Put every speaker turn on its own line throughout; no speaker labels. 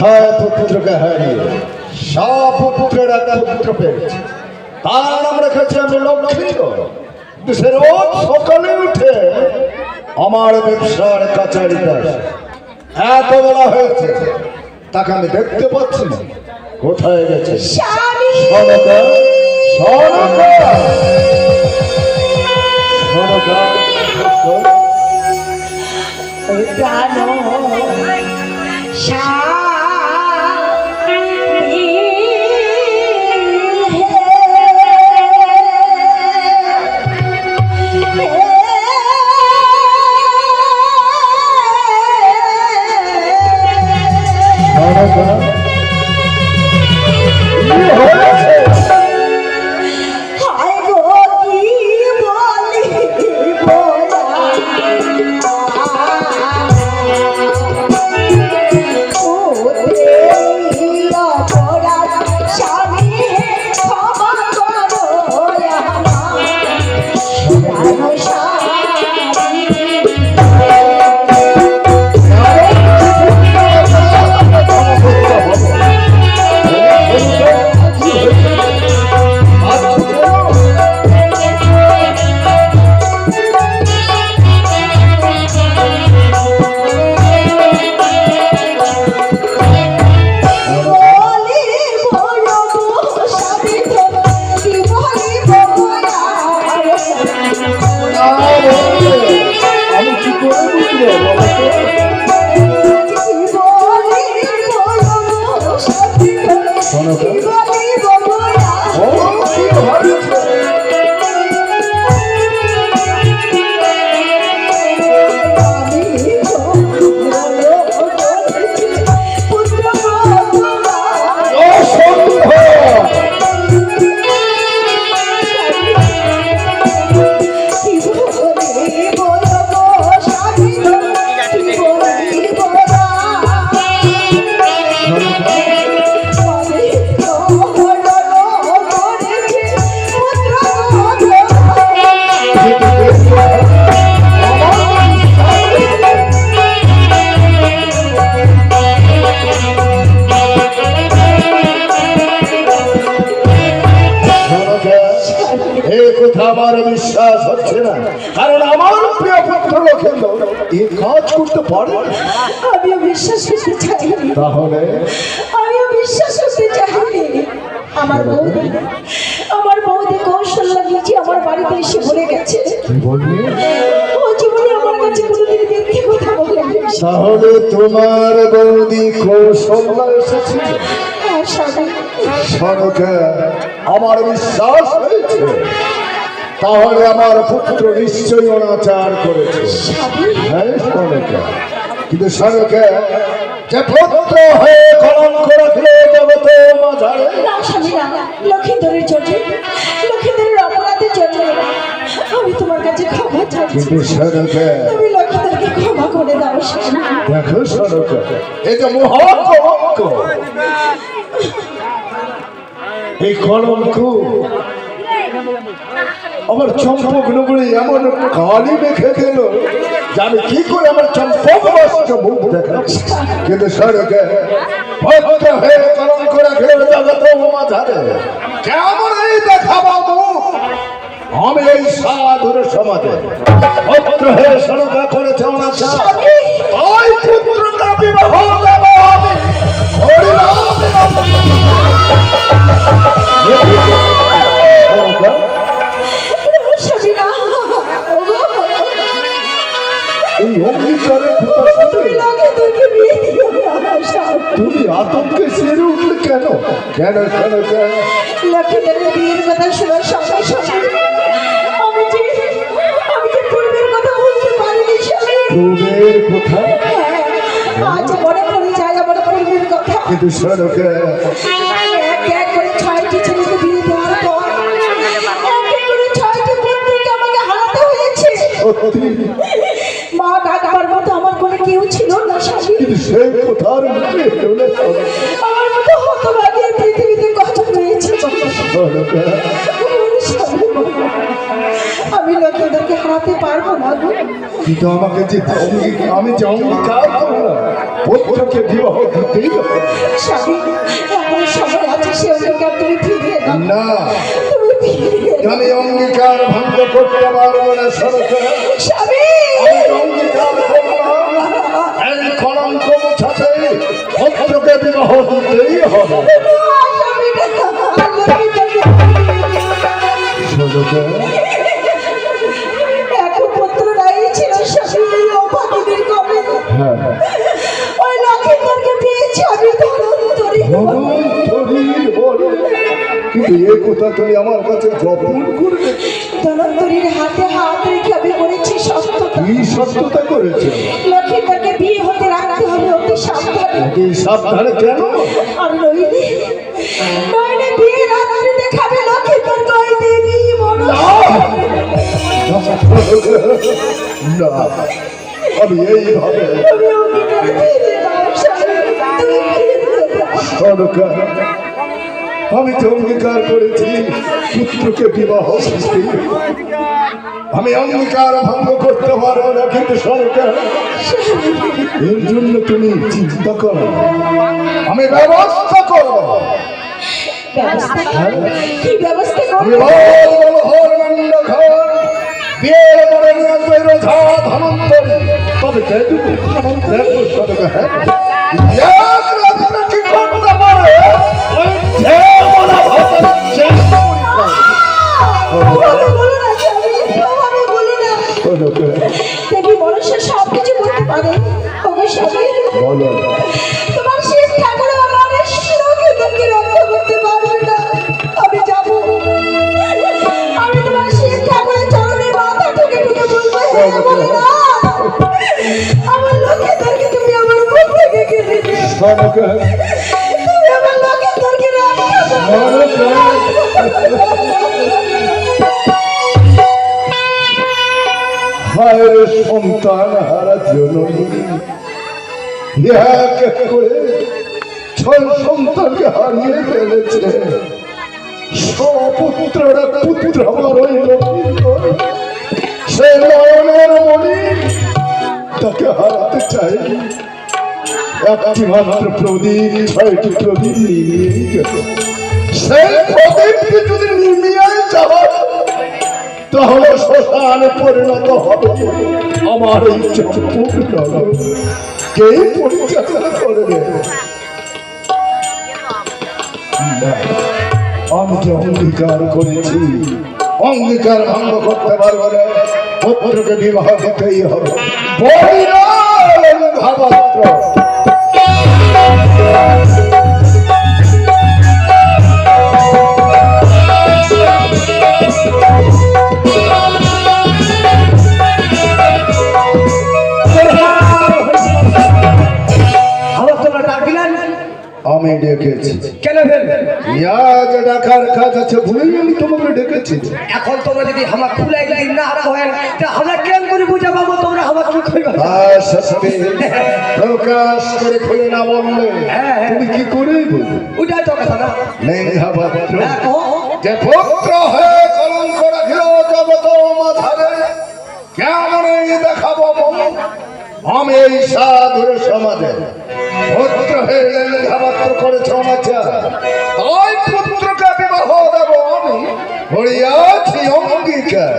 ছয় পুত্রকে হারিয়ে সপুত্রের এক পুত্র পেয়েছে। তার নাম রেখেছে আমি লক্ষ্মী সে রোজ সকালে উঠে আমার ব্যবসার কাছারিতে আসে। এত বেলা হয়েছে তাকে আমি দেখতে পাচ্ছি না। কোথায় গেছে? সনকা সনকা! সনকা
প্রাণ
সনকা কাজ করতে পারে না।
আমিও বিশ্বাস করতে চাইনি।
তাহলে?
আমিও বিশ্বাস করতে চাইনি। আমার বৌদি আমার বৌদি কৌশল্যা নিজে আমার বাড়িতে এসে বলে গেছে। ও জীবনে আমার কাছে কোনোদিন মিথ্যে কথা বলেনি
তাহলে তোমার বৌদি কৌশল্যা আমার বিশ্বাস হয়েছে। তাহলে আমার পুত্র নিশ্চয়ই অনাচার করেছে। হ্যাঁ কিন্তু সড়কে যে পুত্র হয়ে কলঙ্ক রাখলে জগতে মাঝারে।
না স্বামী না লক্ষিন্দরের জন্য লক্ষিন্দরের অপরাধের জন্য আমি তোমার কাছে ক্ষমা চাচ্ছি
কিন্তু সড়কে
তুমি লক্ষিন্দরকে ক্ষমা করে দাও
দেখো এই কলঙ্ক আমার চম্পক নগরী এমন কালি মেখে দিল যে আমি কি করে আমার চম্পক বাসকে মুখ দেখাচ্ছি? কিন্তু সড়কে ভক্ত হয়ে কলঙ্ক রাখলে জগত মাঝারে কেমন এই আমি এই সাধুর সমাজে ভক্ত হয়ে সড়কা করেছে অনাচার। ওই পুত্রটা বিবাহ দেব আমি। হরিনাম!
লক্ষ্মীদের বিয়ের কথা শোনার সঙ্গে সঙ্গে আমি যে আমি যে পূর্বের কথা বলতে পারিনি স্বামী
কথা?
আজ মনে পড়ে যায় আমার পূর্বের কথা।
কিন্তু সড়কে
এক এক করে ছয়টি ছেলেকে বিয়ে দেওয়ার পর ছয়টি পুত্রকে আমাকে হারাতে হয়েছে। মা ডাকবার মতো আমার কোনো কেউ ছিল না স্বামী।
সেই কথার মুখে
আমি লোকেদেরকে হারাতে পারব না গো।
কিন্তু আমাকে যে অঙ্গী- আমি যে অঙ্গীকার করলাম পুত্রকে বিবাহ দিতেই
স্বামী এখন সময় আছে সে অঙ্গীকার তুমি ফিরিয়ে দাও।
না। আমি অঙ্গীকার ভঙ্গ করতে পারব না সরকার।
স্বামী!
অঙ্গীকার করলাম এই কলঙ্ক মোছাতে পুত্রকে বিবাহ দিতেই হবে।
এখন পুত্র নাই ছিল কবে
হ্যাঁ
ওই লক্ষ্মীদেরকে পেয়েছি আমি ধনন্তরী
ভগবান শরীর বলে কিন্তু কথা তুমি আমার কাছে গোপন করবে
ধনন্তরীর হাতে হাত রেখে আমি বলেছি সত্যতা
কি সত্যতা করেছে
লক্ষ্মীদেরকে বিয়ে হতে রাখতে হবে অতি সাবধানে
কি সাবধানে কেন
আর নইলে নইলে
না আমি এইভাবে সরকার তো অঙ্গীকার করেছি পুত্রকে বিবাহ দিতে। আমি অঙ্গীকার ভঙ্গ করতে পারব না কিন্তু সরকার। এর জন্য তুমি চিন্তা করো। আমি ব্যবস্থা করব
কি ব্যবস্থা করব
বিয়ের পরে নিয়ে আসবে রোধা ধনন্তরী তবে জয় দেখো সরকার হ্যাঁ রে সন্তান হারা জননী এক করে ছয় সন্তানকে হারিয়ে ফেলেছে। সপুত্ররা পুত্র আমার ওই। সে নয়নের মণি তাকে হারাতে চাই একটি মাত্র প্রদীপ ছয়টি প্রদীপ? গেল সেই প্রদীপটি যদি নিমিয়ে যাওয়া, তাহলে শ্মশানে পরিণত হবে আমার এই আমি যে অঙ্গীকার করেছি। অঙ্গীকার ভঙ্গ করতে পারব না। বিবাহ দিতেই হবে।
ফেলবেন
ডাকার কাজ আছে ভুলেই আমি তোমাকে ডেকেছি।
এখন তোমরা যদি আমার খুলে গেলে না হারা তা আমরা কেন করে বুঝে তোমরা আমার কি কইবা?
সত্যি প্রকাশ করে খুলে না বললে। তুমি কি করে বলবে?
ওইটাই তো কথা না।
মেঘাপাত্র
হ্যাঁ,
যে পুত্র হয়ে কলঙ্ক রাখিল জগত মাথারে কেমন দেখাবো আমি এই সাধুর সমাজে পুত্র হয়ে মেঘাপাত্র করেছ অনাচার তাই পুত্রকে বিবাহ দেব আমি হরিয়াছি অঙ্গীকার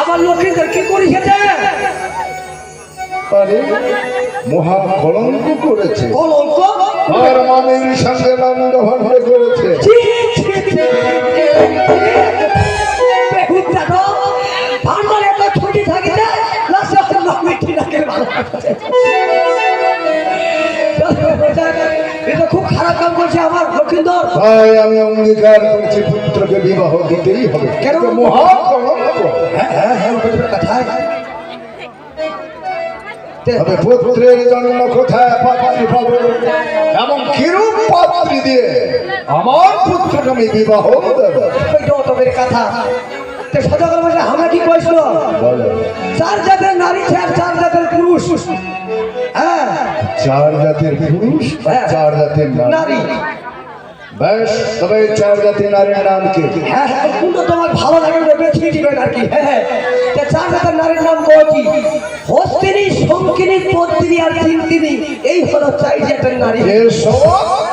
আমার লক্ষ্মীদের কি করিয়েছে
আরে মহা কলঙ্ক করেছে
কলঙ্ক
আর মামির সঙ্গে নন্দ ভণ্ড করেছে
ভান্ডারে এত ছুটি থাকিতে, আমার লক্ষ্মী ঠিকাকে ভালো কাম করছে আমার লক্ষিন্দর।
তাই আমি অঙ্গীকার করছি পুত্রকে বিবাহ দিতেই হবে।
কেন?
মহা
হ্যাঁ হ্যাঁ হ্যাঁ কথায়
তবে পুত্রের জন্য কোথায় পাত্রী পাবো এবং কিরূপ পাত্রী দিয়ে? আমার পুত্রকে আমি বিবাহ দেব।
কথা। সদাগর বসে আমরা কি কইছিল
বলো
চার জাতের নারী আর চার জাতের পুরুষ হ্যাঁ
চার জাতের পুরুষ চার জাতের নারী
নারী
বেশ তবে চার জাতি নারীর নাম কি
হ্যাঁ হ্যাঁ তোমার ভালো লাগে বেছে দিবেন আর কি হ্যাঁ হ্যাঁ চার জাতের নারীর নাম কি হস্তিনী শঙ্কিনী পদ্মিনী আর চিন্তিনী এই হলো চার জাতের নারী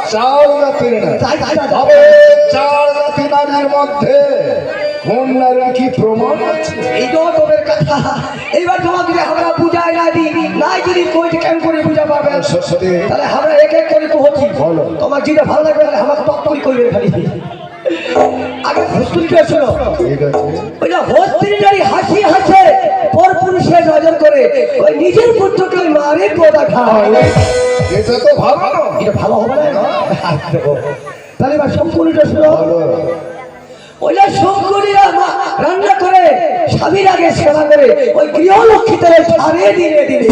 চার জাতির
জাতের
তবে চার জাতি নারীর মধ্যে কোন নারীর কি প্রমাণ আছে।
এই তো তোদের কথা। এইবার তোমাকে আমরা বুঝাই না দিই। নাই যদি কই কেন করে বুঝা পাবে তাহলে আমরা এক এক করে কহছি। তোমার যেটা ভালো লাগবে তাহলে টক করে করবে খালি। আগে হস্তুরিটা শোনো। ওই যে হস্তিনী হাসি হাসে পর পুরুষে নজর করে। ওই নিজের পুত্রকে মারে পোদা খায়।
এটা তো ভালো।
এটা ভালো হবে না? তাহলে এবার সম্পূর্ণটা শোনো।
ভালো
ওই যে শঙ্করীরা রান্না করে স্বামীর আগে সেবা করে ওই গৃহলক্ষ্মী তারা ছাড়িয়ে দিনে দিনে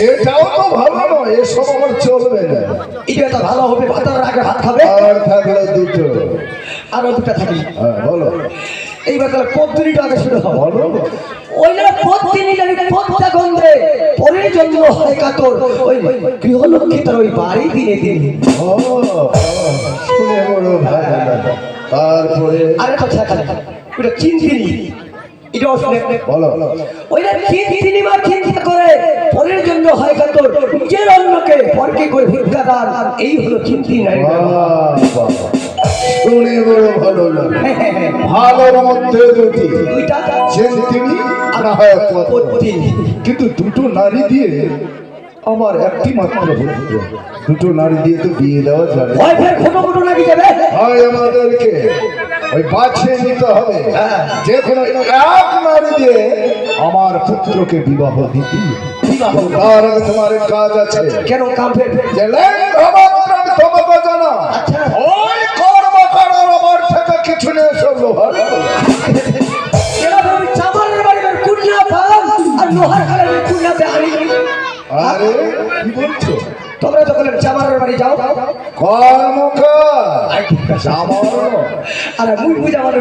এটাও তো ভালো নয় এসব আমার চলবে না।
এটা তো ভালো হবে ভাতার আগে ভাত খাবে।
আর থাকল দুটো।
আরও দুটা থাকি
হ্যাঁ বলো।
এইবার তাহলে পদ্ধতিটা আগে শুরু হবে।
বলো।
ওই না পত্নী জানি পদ্মা গন্ধে পরের জন্য হয় কাতর। ওই গৃহলক্ষ্মী তার ওই বাড়ি দিনে দিনে।
ও, শুনে বড় ভালো। তারপরে
ওটা চিনতিনি
বলো।
ওইটা চিনতিনি বা চিন্তা করে পরের জন্য হয় কাতর নিজের অন্যকে পরকে করে ভিক্ষা দান। এই হলো চিন্তি নাই
বাহ, বাহ। শুনে বড় ভালো লাগল ভালোর মধ্যে দুটি।
দুইটা।
চিন্তিনি হয় কিন্তু দুটো নারী দিয়ে আমার একটি মাত্র পুত্র দুটো নারী দিয়ে তো বিয়ে দেওয়া যাবে হয় আমাদেরকে ওই বাছিয়ে নিতে হবে। যে কোনো এক নারী দিয়ে আমার পুত্রকে বিবাহ দিতে তার তোমার কাজ আছে।
কেন
যে তোমাকে জানা
আচ্ছা।
ওই কর্ম করার আমার থেকে কিছু নেই সব লোহার
লোহার
আরে কি বলছো?
তোমরা যখন চামারের বাড়ি যাও।
জামার
আর মুই বুঝা মানে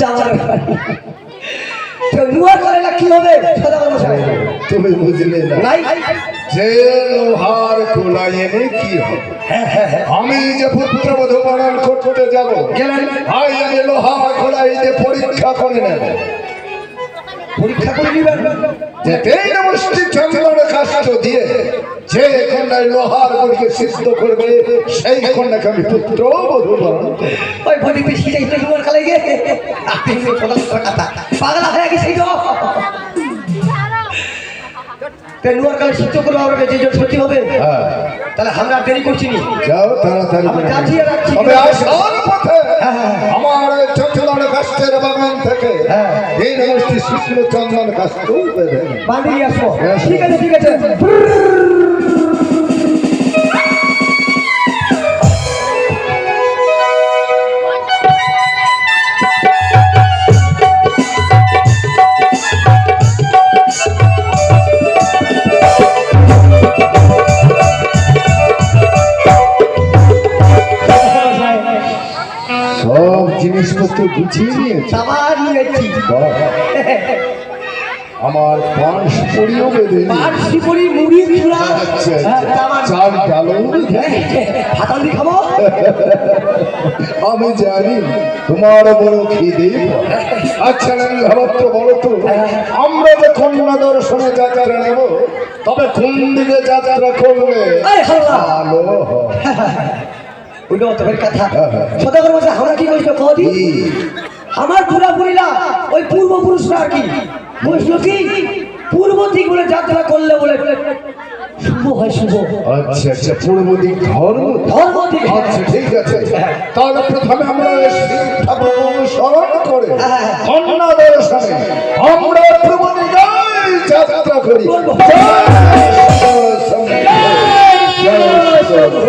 চামারের বাড়ি। তো লোহার কালেলা কি হবে?
তুমি বুঝলে না।
নাই।
যে লোহার কোলাই এনে কি হবে? আমি যে পুত্রবধূ পালন করতে যাব
গেলেন
ভাই আমি লোহার খোলাই দিয়ে পরীক্ষা করে নেব।
পরীক্ষা করে নিবেন।
যেতেই নমস্তি চন্দ্র কাষ্ট দিয়ে যে কন্যায় লোহার গুলিকে সিদ্ধ করবে, সেই কন্যাকে আমি পুত্র বধু ওই করব।
ওই যাই তো কালে গিয়ে। আপনি কথা, পাগলা হয়ে গেছি তো। তে লোহার কালে সিদ্ধ করব আমরা যে জন সত্যি হবে?
হ্যাঁ।
তাহলে আমরা দেরি করছি নি।
যাও তাড়াতাড়ি
আমি
করে
যাচ্ছি আর রাখছি।
তবে আসার পথে আমার ওই চন্দনের কাষ্টের বাগান থেকে তিন মুষ্টি শুকনো চন্দন
বাঁধিয়ে
হ্যাঁ,
ঠিক আছে ঠিক আছে।
নিয়েছি আমার পাঁচ পড়িও বেঁধে।
পাট শিকড়ি মুড়ি চূড়া হ্যাঁ।
চাল নিয়েছে।
হাতাল খাব
আমি জানি তোমার বড় খিদে। আচ্ছা ভাবত্র বলো তো আমরা যে কন্যা দর্শনে যাত্রা নেব তবে কোন দিকে যাত্রা
এই
ভালো
ওইটা তোর কথা
হ্যাঁ, হ্যাঁ।
সদাগর মাসে আমরা কি কইছো কদি? আমার পুরা পুরিলা ওই পূর্বপুরুষরা কি? বুঝলো কি? পূর্ব দিক বলে যাত্রা করলে বলে শুভ হয় শুভ।
আচ্ছা আচ্ছা পূর্ব দিক ধর্ম?
ধর্ম দিক।
আচ্ছা ঠিক আছে। তাহলে প্রথমে আমরা করে। কন্যা দর্শনে আমরা পূর্ব দিকে যাত্রা করি।
বলব।
জয় শম্ভু, জয় শম্ভু।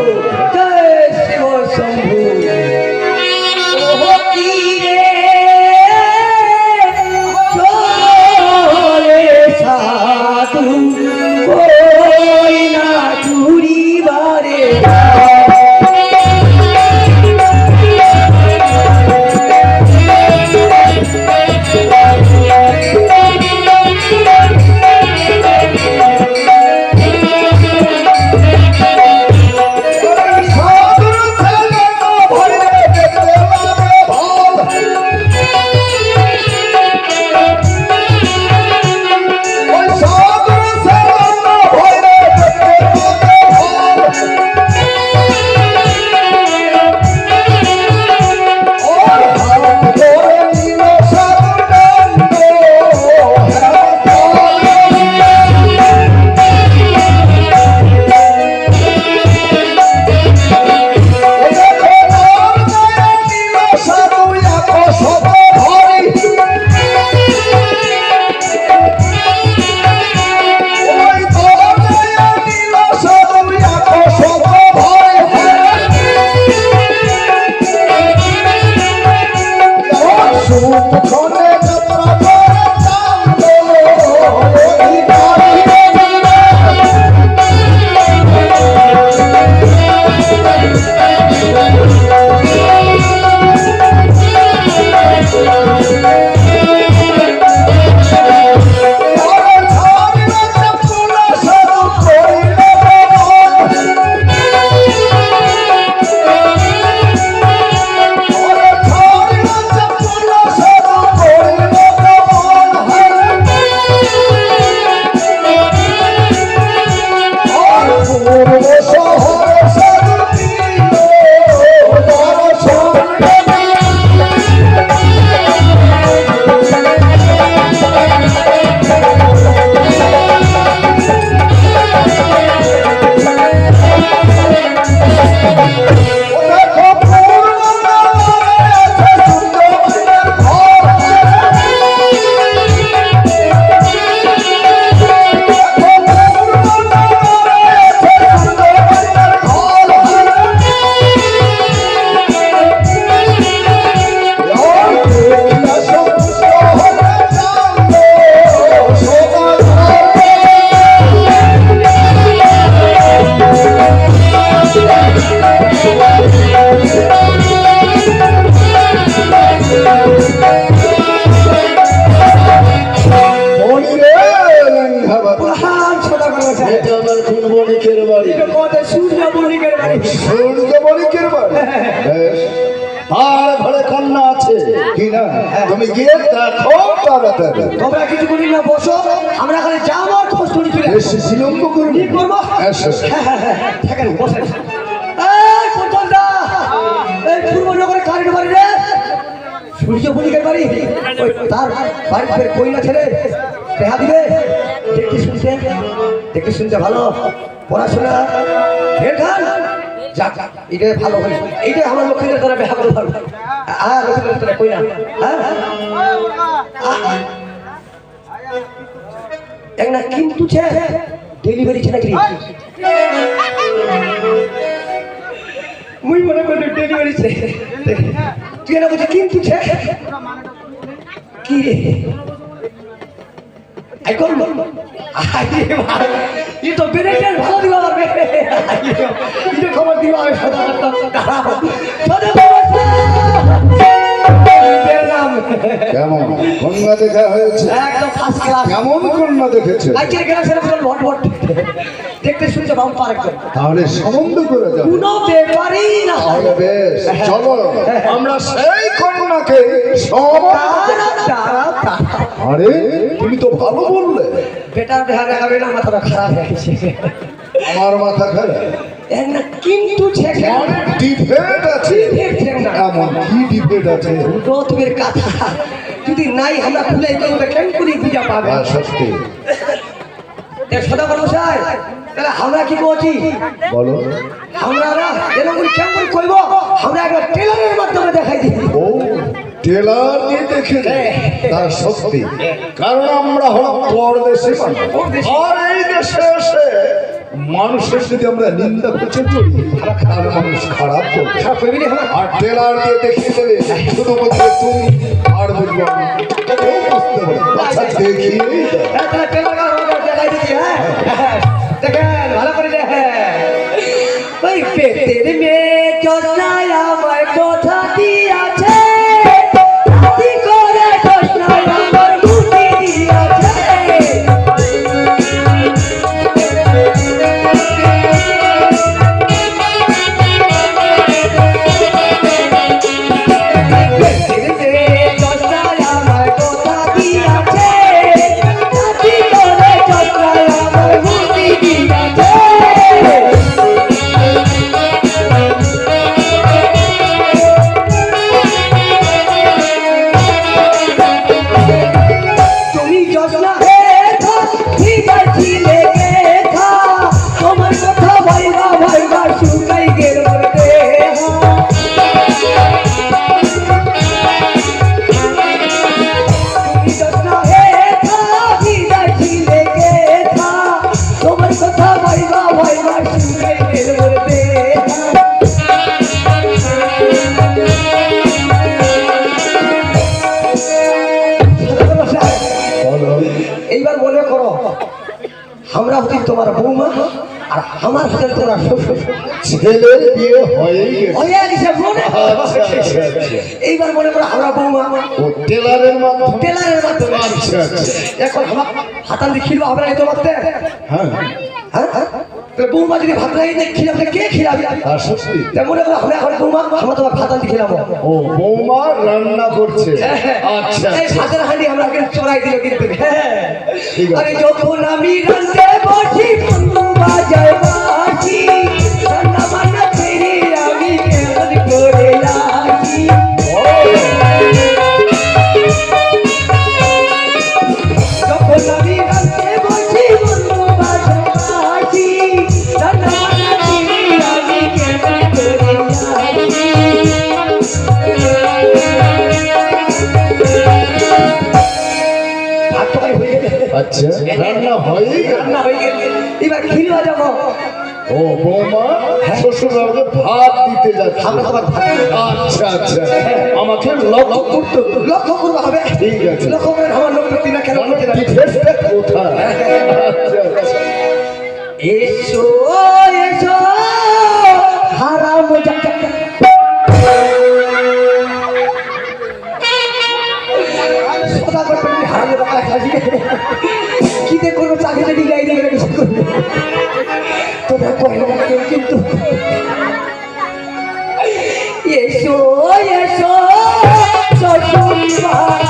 বসো আমরা এখানে যাব আর খোঁজ তুলি
বেশ বিলম্ব করুন
কি করব? হ্যাঁ, হ্যাঁ, হ্যাঁ, থাকেন বসেন। এই পটলদা এই পূর্বনগরে কারেন্ট বাড়ি রে। সূর্য বণিকের বাড়ি ওই তার বাড়িতে কইনা ছেলে দেখা দিবে। দেখতে শুনতে দেখতে শুনতে ভালো পড়াশোনা। ফের খান যাক এটা ভালো আমার লক্ষ্মীদের দ্বারা বেহা করে ভালো হ্যাঁ লক্ষ্মীদের হ্যাঁ? এক না কিন্তু ছে ডেলিভারি ছে নাকি মুই মনে করি ডেলিভারি ছে তুই না বলছিস কিন্তু ছে কি রে আই কোন আই রে ভাই ই তো বেরেটের ভালো দিবা পারবে এটা খবর দিবা আমি সদা দাঁড়াও সদা
কেমন? কন্যা দেখা হয়েছে।
একদম ফার্স্ট ক্লাস
কেমন কন্যা দেখেছে?
আজকের ভট ভট দেখতে শুনতে বাম পার একদম?
তাহলে সম্বন্ধ করে যাবে
কোনো ব্যাপারই না।
তাহলে বেশ চলো আমরা সেই কন্যাকে। আরে তুমি তো ভালো বললে।
বেটার দেখা দেখাবে না মাথাটা খারাপ গেছে।
আমার মাথা খারাপ।
না কিন্তু ছেকে
অনেক ডিফেক্ট আছে। এমন কি ডিফেক্ট আছে?
রথবের কথা। যদি নাই আমরা খুলে দেবো কেন করে বুঝা পাবে
সত্যি।
এ সদা করব স্যার তাহলে আমরা কি করছি?
বলো।
আমরা না এরকম করে কেমন করে করব আমরা একবার টেলারের মাধ্যমে দেখাই দিই।
ও টেলার দিয়ে দেখে নে। তার সত্যি। কারণ আমরা হলাম পরদেশে। আর এই দেশে এসে মানুষের যদি আমরা নিন্দা করতে চলি তাহলে মানুষ খারাপ
খারাপ আমরা
আর টেলার দিয়ে দেখিয়ে দেবে শুধু বলবে তুমি আর। আচ্ছা দেখিয়ে
হ্যাঁ, হ্যাঁ? দেখেন, ভালো করে দেখেন। ওই পেটের মেয়ে জোৎস্নায় আমায় কথা
ছেলের বিয়ে হয়ে গেছে।
হয়ে মনে।
আচ্ছা, আচ্ছা, আচ্ছা।
এইবার মনে করো আমরা বৌমা
টেলারের মাধ্যমে।
টেলারের মাধ্যমে।
আচ্ছা আচ্ছা।
এখন দিয়ে খিলবা আমরা এই তোমার
হ্যাঁ
হ্যাঁ। হ্যাঁ? তাহলে বৌমা যদি ভাত নাই দেয় খিলাবে কে খিলাবে? মনে করো আমরা এখন বৌমা আমরা তোমার ভাতান দিয়ে খিলাবো।
ও বৌমা রান্না করছে। আচ্ছা
এই
আচ্ছা।
ভাতের হাঁড়ি আমরা কিন্তু চড়াই দিল কিন্তু হ্যাঁ
ঠিক আছে।
আরে যখন আমি রান্না বসি বাজায়
আচ্ছা রান্না হয়ে
রান্না হয়ে গেলে। এবার খিলবা যাব
ও বৌমা শ্বশুর বাবুকে ভাত দিতে যাচ্ছে। আচ্ছা আচ্ছা। আমাকে লক্ষ্য করতে।
লক্ষ্য করব হবে।
ঠিক আছে।
লক্ষ্য করে আমার লোক করতে কেন করতে না
ডিফেন্সটা কোথায়? আচ্ছা আচ্ছা।
এসো এসো হারাম শ্বশুর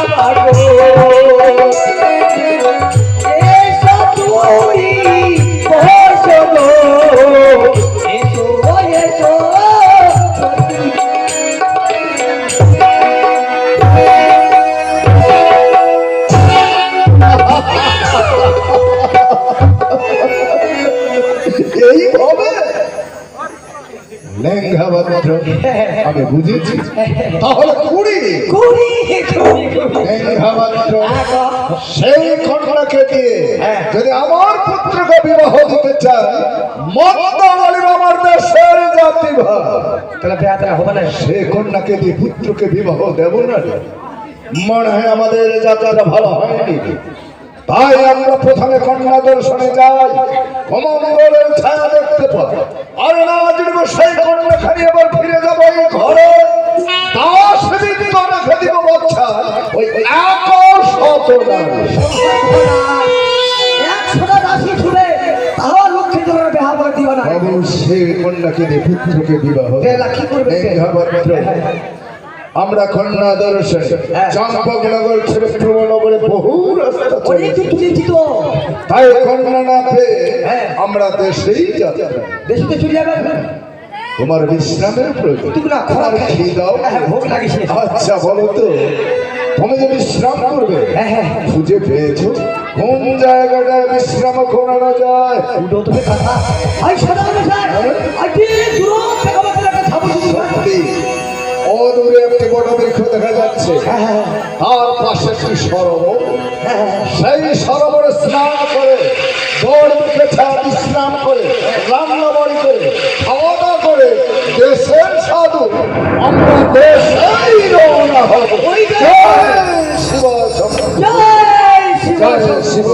আমি বুঝেছি। তাহলে কুড়ি।
কুড়ি
সেই কন্যাকে দিয়ে যদি আমার পুত্রকে বিবাহ দিতে চায় মন্দ বলিব আমার দেশের জাতি ভাই
তাহলে বেয়াতে হবে না।
সে কন্যাকে দিয়ে পুত্রকে বিবাহ দেব না। মনে হয় আমাদের যাত্রাটা ভালো হয়নি। তাই আমরা প্রথমে কন্যা দর্শনে যাই। কমঙ্গলের ছায়া দেখতে পাই। আর না জুড়ব সেই কন্যা খালি আবার ফিরে যাব এই ঘরে। দশ দিন তো রেখে দিব বাচ্চা। ওই এক শত নারী।
একশোটা রাশি ছুড়ে তাও লক্ষ্মী দিও না।
বাবু সে কন্যাকে দিয়ে পুত্রকে বিবাহ
কি করবে
আমরা কন্যা দর্শনে।
হ্যাঁ।
চম্পকনগর ছেড়ে প্রবণগরে বহু রাস্তা তাই কন্যা না পেয়ে
হ্যাঁ।
আমরা দেশেই যাত্রা
দেশে চলে যাবে
তোমার বিশ্রামের প্রয়োজন।
খরা
খেয়ে দাও আচ্ছা বলো তো তুমি যে বিশ্রাম করবে
হ্যাঁ
খুঁজে পেয়েছ? কোন জায়গাটায় বিশ্রাম করানো যায়?
কথা। কি দূর একটা
বড় বৃক্ষ দেখা যাচ্ছে। তার পাশে একটি সরোবর। সেই সরোবরে স্নান করে ছাড়া বিশ্রাম করে রান্না বাড়ি করে খাওয়া দাওয়া করে, দেশের সাধু, আমরা দেশেই রওনা হব। শিব
শিব।